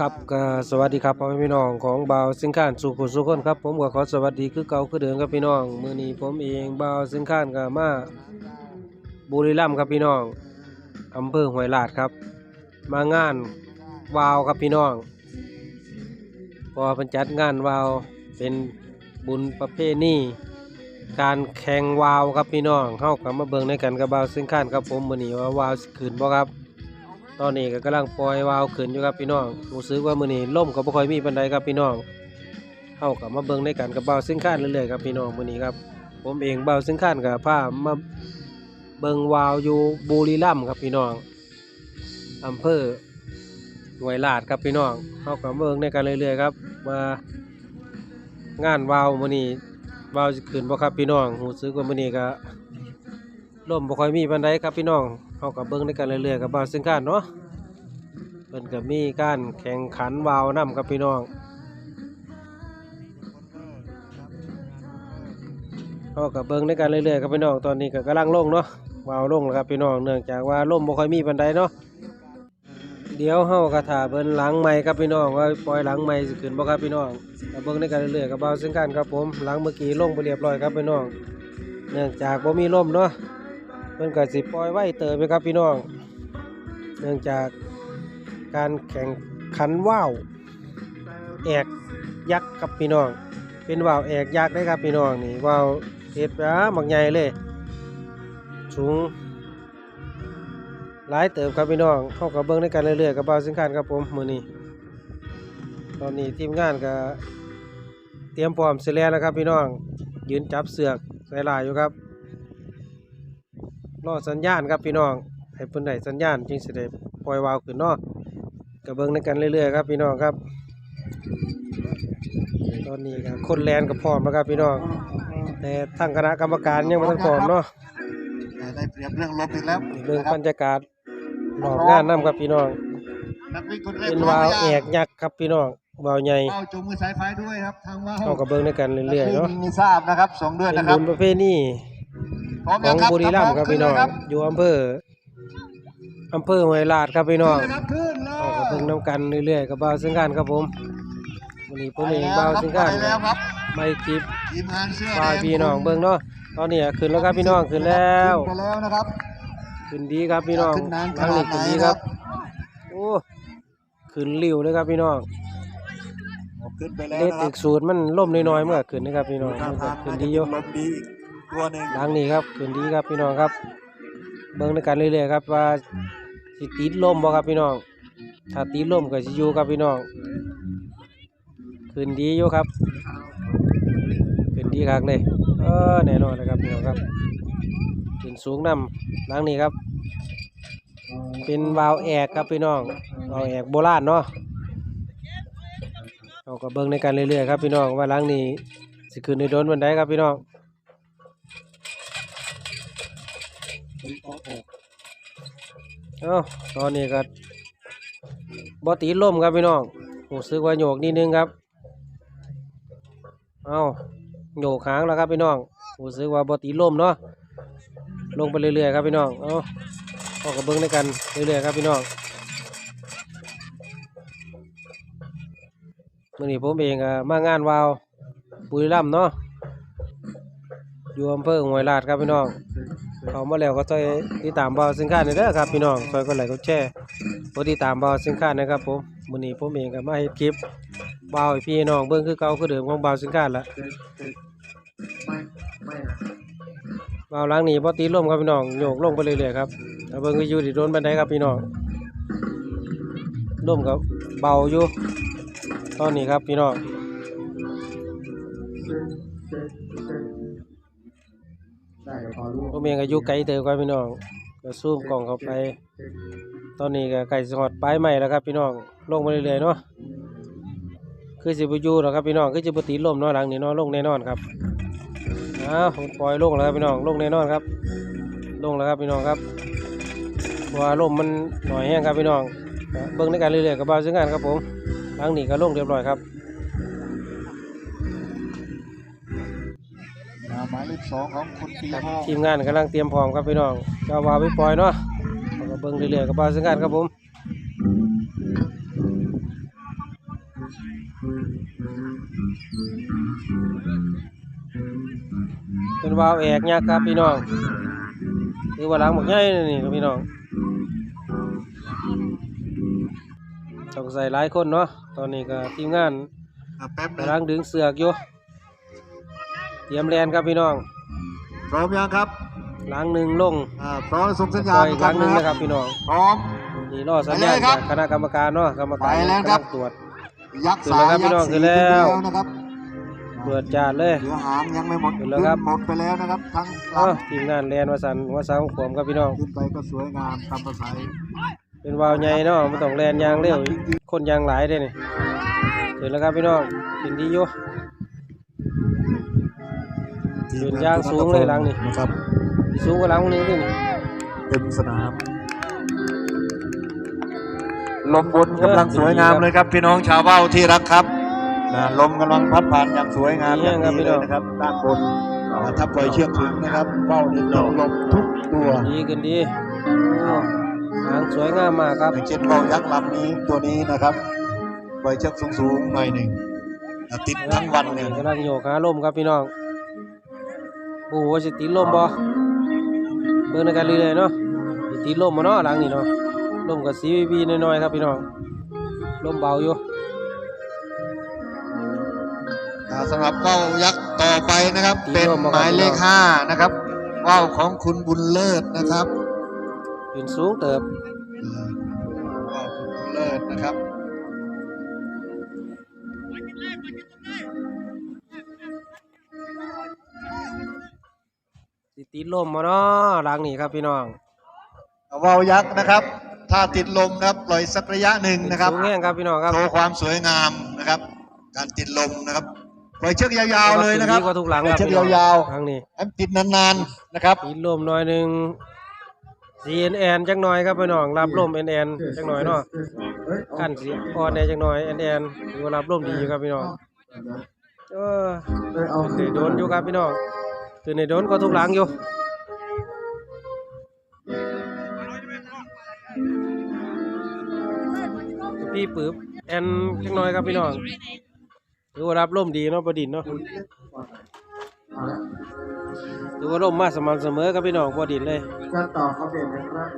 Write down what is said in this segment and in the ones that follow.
ครับก็สวัสดีครับพ่อแม่พี่น้องของบ่าวสิงค้านสุขุสุขคนครับ ผมก็ขอสวัสดีคือเก่าคือเดิมครับพี่น้องมื้อนี้ผมเองบ่าวสิงค้านก็มาบุรีรัมย์ครับพี่น้องอำเภอห้วยลาดครับ มางานวาวครับพี่น้อง พอเป็นจัดงานวาวเป็นบุญประเพณีการแข่งวาวครับพี่น้องเข้ากับมาเบิ่งในกันกับบ่าวสิงค้านครับผมมื้อนี้ว่าวาวขึ้นบ่ครับ ตอนนี้ก็กำลังปล่อยวาวขึ้นอยู่ครับพี่น้องรู้สึกว่ามือนี้ลมก็บ่ค่อยมีปานใดครับพี่น้องเฮาก็มาเบิ่งในกันกับบ่าวสิงค้านเรื่อยๆครับพี่น้องมือนี้ครับ ผมเองเบาวสิงค้านก็พามาเบิ่งวาวอยู่บุรีรัมย์ครับพี่น้องอำเภอหน่วยลาดครับพี่น้องเฮาก็มาเบิ่งในกันเรื่อยๆครับ มางานวาวมือนี้วาวขึ้นบ่ครับพี่น้องรู้สึกว่ามือนี้ก็ลมบ่ค่อยมีปานใดครับพี่น้อง เขากับเบิ้งในกันเรื่อยๆกับบาซึ่งกันเนาะเพิ่นก็มีการแข่งขันวาวนํกับพี่น้องเขากับเบิ้งในกันเรื่อยๆกับพี่น้องตอนนี้ก็กำลังลงเนาะวาวลงแล้วครับพี่น้องเนื่องจากว่าลมบ่ค่อยมีปานใดเนาะเดี๋ยวเฮาก็ถ่าเบิ่นหลังใหม่ครับพี่น้องว่าปล่อยหลังใหม่สิขึ้นบ่ครับพี่น้องก็เบิ่งในกันเรื่อยๆกับบาซึ่งกันครับผมหลังเมื่อกี้ลงไปเรียบร้อยครับพี่น้องเนื่องจากบ่มีลมเนาะ พิ่นก็สิปล่อยไว้เติบไปครับพี่น้อง เนื่องจากการแข่งขันว่าวแอกยักษ์ครับพี่น้อง เป็นว่าวแอกยักษ์ได้ครับพี่น้องนี่ว่าวเฮ็ดอะบักใหญ่เลยสูงหลายเติบครับพี่น้องเข้ากับเบิ้งในกันเรื่อยๆกับบ่าวสิงคานครับผมมือนี้ตอนนี้ทีมงานก็เตรียมพร้อมเสร็จแล้วนะครับพี่น้องยืนจับเสือกใส่ลายอยู่ครับ รอสัญญาณครับพี่น้องให้เพิ่นได้สัญญาณจึงสิได้ปล่อยวาวขึ้นเนาะก็เบิ่งในกันเรื่อยๆครับพี่น้องครับ ตอนนี้ก็คนแลนก็พร้อมแล้วครับพี่น้อง แต่ทางคณะกรรมการยังบ่ทันพร้อมเนาะได้เปรียบเรื่องลมอีกแล้วเบิ่งบรรยากาศรอบงานนํครับพี่น้องนักวิ่งคนแรกเป็นวาวแอกยักษ์ครับพี่น้องวาวใหญ่เป้าจูงมือสายไฟด้วยครับทางว่าวเฮาก็เบิ่งในกันเรื่อยๆเนาะมีทราบนะครับสองเดือนเป็นนะครับุบญประเพณีพร้อม ขยัองงครับบุรีรัมย์ครับพี่น้องขึ้เลยอยู่อำเภออำเภอห้วยลาดครับพี่น้องขึ้นเลยครับขึ้นเลเอาก็เบิ่งยน้ำกันเรื่อยๆกับบ่าวซึ่งกันครับผมวันนี้ผมเองบ่าวซึ่งกันไปแล้วครับไม่คลิปทีมงานเสื้อปลายพี่น้องเบิ่งเนาะตอนนี้ขึ้นแล้วครับพี่น้องขึ้นแล้วขึ้นไปแล้วนะครับขึ้นดีครับพี่น้องขึ้นนานทางนี้ขนาดไหนขึ้นดีครับครับโอ้ขึ้นเร็วเลยครับพี่น้องขึ้นไปแล้วเล็ดนะคอีรับกสูตรมันล่มน้อยๆเมื่อขึ้นนะครับพี่น้องมันก็ขึ้นดีอยู่ลมดีอีก ตัวหนึ่งทางนี้ครับขึ้นดีครับพี่น้องครับ เบิ่งในกันเรื่อยๆครับว่าสิติดลมบ่ครับพี่น้อง ถ้าติดลมก็สิอยู่ครับพี่น้องขึ้นดีอยู่ครับขึ้นดีคักเลยเออแน่นอนนะครับพี่น้องครับขึ้นสูงนำหลังนี้ครับ เป็นวาวแอกครับพี่น้องวาวแอกโบราณเนาะเอาก็เบิ่งในกันเรื่อยๆครับพี่น้องว่าหลังนี้สิขึ้นในโดนวันใดครับพี่น้อง เอ้าตอนนี้ก็บ่ตีล่มครับพี่น้องรู้สึกว่าโยกนิดนึงครับ เอาโยกหางแล้วครับพี่น้องรู้สึกว่าบอตีล่มเนาะ ลงไปเรื่อยๆครับพี่น้อง เอาออกกับเบิ้งด้วยกันเรื่อยๆครับพี่น้องมื่อนี้ผมเองอะมางานวาวบุรีรัมย์เนาะอยู่อำเภอห้วยลาดครับพี่น้อง เขามาแล้วก็ช่วยติดตามบาวสินค้าในอยเด้อครับพี่น้องช่วยกดไลกดแชร์กดติดตามบาวสินค้านะครับผมมือนี้ผมเองก็มาเฮ็ดคลิปบาวให้พี่น้องเบิ่งคือเก่าคือเดิมของบาวสิงคาละบาวล้างนี้บ่ตีลมครับพี่น้องโยกลงไปเรื่อยๆครับแล้วเบิ่งวิวที่โดนบันไดครับพี่น้องลมก็เบาอยู่ตอนนี้ครับพี่น้อง ผมเองก็อยู่ไกลเติบครับพี่น้องก็ซูมกล้องเข้าไป ตอนนี้ก็ใกล้สิฮอดปลายใหม่แล้วครับพี่น้องลงไปเรื่อยๆเนาะคือสิบยู่หรอกครับพี่น้องคือสิบตีลมเนาะหลังนี้เนาะลงแน่นอนครับอ้าวปล่อยลงแล้วครับพี่น้องลงแน่นอนครับ ลงแล้วครับพี่น้องครับว่าลมมันหน่อยแห้งครับพี่น้องเบิ่งในการเรื่อยๆกับบ้าซึ่งกันครับผมหลังนี้ก็ลงเรียบร้อยครับ หมายเลขสองของคุณปีพงศ์ทีมงานกำลังเตรียมพร้อมครับพี่น้องจะเอาวาวไปปล่อยเนาะเราก็เบิ่งเรื่อยๆกับบ้าวซึ่งกันครับผมเป็นวาล์วแอกยักษ์ครับพี่น้องคือว่าหลังหมกใหญ่นี่ครับพี่น้องต้องใส่หลายคนเนาะตอนนี้ก็ทีมงานอะแป๊บหนึงกำลังดึงเสือกอยู่ เตรียมแลนครับพี่น้องพร้อมยังครับหลังหนึ่งลงอ่าพร้อมส่งสัญปญาล่ณอยอีกหลังหนึ่งนะครับพี่น้องพร้อมนี่รอสัญญาณไปเลยครัจาบกคณะกรรมการเนาะกรรมการไปแล้วครับกำงตรวจยักษ์ขึ้นสาแล้ยวครับพี่น้องยักษ์สีขึ้นแล้วขึ้นนะครับตรวจจาดเลยเหลือหางยังไม่หมดขึ้นแล้วครับหมดไปแล้วนะครับ ทั้งเอ้าลำทีมงานแลนวาสันวาสังขวมครับพี่น้องขึ้นไปก็สวยงามตามภาษาเป็นวาวใหญ่เนาะไม่ต้องแลนยางเร็วคนยางหลายได้นี่ขึ้นแล้วครับพี่น้องขึ้นดีอยู่ ขึ้นยางสูงเลยหลังนี่ นะครับ สูงกว่าหลังนี้ขึ้นเต็มสนาม ลมบนกำลังสวยงามเลยครับ พี่น้องชาวเบ้าที่รักครับนะลมกำลังพัดผ่านอย่างสวยงามอย่างดีเลยนะครับด้านบนอ่าถ้าปล่อยเชือกถึงนะครับเบ้านี่จะลมทุกตัวดีขึ้นดีโอ้หางสวยงามมากครับอย่างเช่นเบ้ายักษ์ลำนี้ตัวนี้นะครับปล่อยเชือกสูงๆหน่อยหนึ่งอ่าติดทั้งวันเลยกำลังโยกหาลมครับพี่น้อง โอ้โหสิติดลมบ่เบิ่งในกันเรื่อยๆเนาะสิติดลมมาเนาะหลังนี่เนาะลมกับสีบีน้อยๆครับพี่น้องลมเบาอยู่อ่าสำหรับเบ้ายักษ์ต่อไปนะครับ เป็นหมายเลขห้านะครับเบ้าของคุณบุญเลิศนะครับขึ้นสูงเติบอ่าเบ้าคุณบุญเลิศนะครับ สิติดลมมาเนาะหลังนี่ครับพี่น้องเบ้ายักษ์นะครับ ถ้าติดลมนะครับปล่อยสักระยะหนึ่งนะครับสูงแห้งครับพี่น้องครับโชว์ความสวยงามนะครับ การติดลมนะครับปล่อยเชือกยาวๆเลยนะครับดีกว่าทุกหลังครับเชือกพี่น้องยาวหลังนี่ๆให้มันติดนานๆนะครับติดลมหน่อยหนึง CNN จักหน่อยครับพี่น้องรับลม NN จักหน่อยเนาะขั้นสิอ่อนแหน่จักหน่อย NN ถือว่ารับลมดีอยู่ครับพี่น้องเออขึ้นได้โดนอยู่ครับพี่น้อง ขึ้นได้โดนก็ทุกหลังอยู่พี่ปื๊บแอนจักน่อยครับพี่น้องถือว่ารับลมดีเนาะประดิษฐ์เนาะถือว่าลมมาสม่ำเสมอครับพี่น้องประดิษฐ์เลยรับ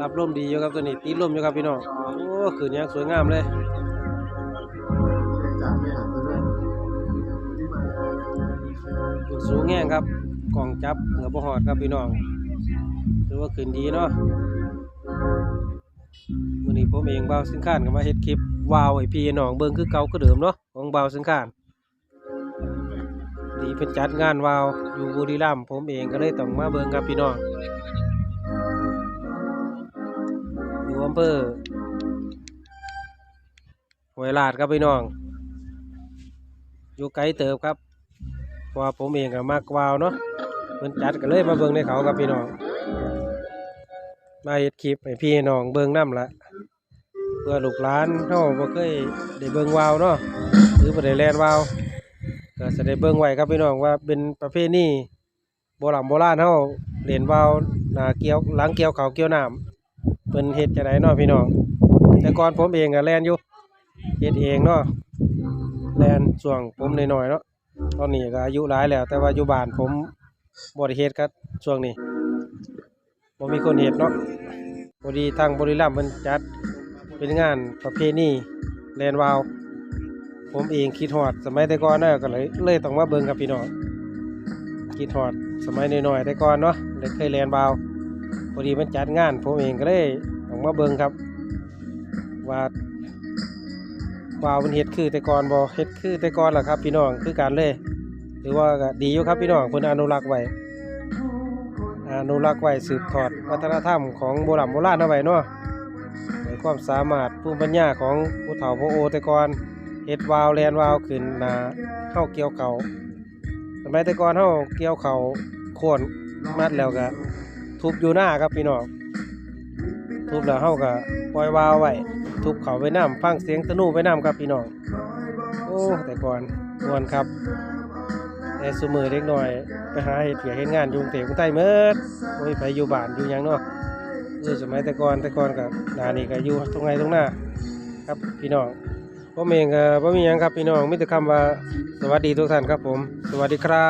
รับลมดีอยู่ครับตัวนี้ตีลมอยู่ครับพี่น้องโอ้ขืนยังสวยงามเลยสูงแง่ครับ กล่องจับเหนือบหอดครับพี่น้องถือว่าขึ้นดีเนาะวันนี้ผมเองบ่าวสินค้านก็มาเฮ็ดคลิปวาวให้พี่น้องเบิ่งคือเก่าคือเดิมเนาะของบ่าวสินค้านดีเป็นจัดงานวาวอยู่บุรีรัมย์ผมเองก็เลยต้องมาเบิ่งครับพี่น้องอยู่อำเภอหวยลาดครับพี่น้อง อยู่ไกลเติบครับว่าผมเองก็มากวาวเนาะ เพิ่นจัดก็เลยมาเบิ่งในเขากับพี่น้อง มาเฮ็ดคลิปให้พี่น้องเบิ่งนํละเพื่อลูกหลานเฮาบ่เคยได้เบิ่งวาวเนาะหรือบ่ได้แล่นวาวก็สิได้เบิ่งไว้ครับพี่น้องว่าเป็นประเพณีโบราณโบราณเฮาเล่นวาวหน้าเกี่ยวหลังเกี่ยวข้าเกี่ยวน้ำเพิ่นเฮ็ดจังไดเนาะพี่น้อง แต่ก่อนผมเองก็แล่นอยู่เฮ็ดเองเนาะแล่นช่วงผมน้อยๆเนาะตอนนี้ก็อายุหลายแล้ว แต่ว่าอยู่บ้านผม บ่ได้เฮ็ดครับช่วงนี้บ่มีคนเฮ็ดเนาะพอดีทางบริรัมย์เพิ่นจัดเป็นงานประเพณีแลนวาว ผมเองคิดฮอด สมัยแต่ก่อนเนาะก็เลยเลยต้องมาเบิ่งกับพี่น้องคิดฮอด สมัยน้อยๆแต่ก่อนเนาะได้เคยแลนวาวพอดีมันจัดงาน ผมเองก็เลยต้องมาเบิ่งครับว่าวาวมันเฮ็ดคือแต่ก่อนบ่เฮ็ดคือแต่ก่อนล่ะครับ พี่น้องคือการเลย หรือว่าดีอยู่ครับพี่น้องเพิ่นอนุรักษ์ไว้อนุรักษ์ไว้สืบทอดวัฒนธรรมของโบราณโบราณเอาไว้เนาะในความสามารถภูมิปัญญาของผู้เฒ่าผู้โอแต่ก่อนเฮ็ดวาวแลนวาวขึ้นนาเฮาเกี่ยวเขาสมัยแต่ก่อนเฮาเกี่ยวเขาโค่นมัดแล้วก็ทุบอยู่หน้าครับพี่น้องทุบแล้วเฮาก็ปล่อยวาวไว้ทุบเขาไปน้ำฟังเสียงตะนูไปน้ำครับพี่น้องโอ้แต่ก่อนมวนครับ แต่สมือเล็กหน่อยไปหาเหตุเปียกเห็ดงานยุงเตะกุ้งใต้เมิดโอ้ยไปอยู่บ้านอยู่ยังเนาะยุ่สมัยแต่ก่อนแต่ก่อนกับนานี่ก็อยู่ตรงไหนตรงหน้า ครับพี่น้องโอผมเองก็บ่มีหยังครับพี่น้องมิตรคำว่าสวัสดีทุกท่านครับผม สวัสดีครับ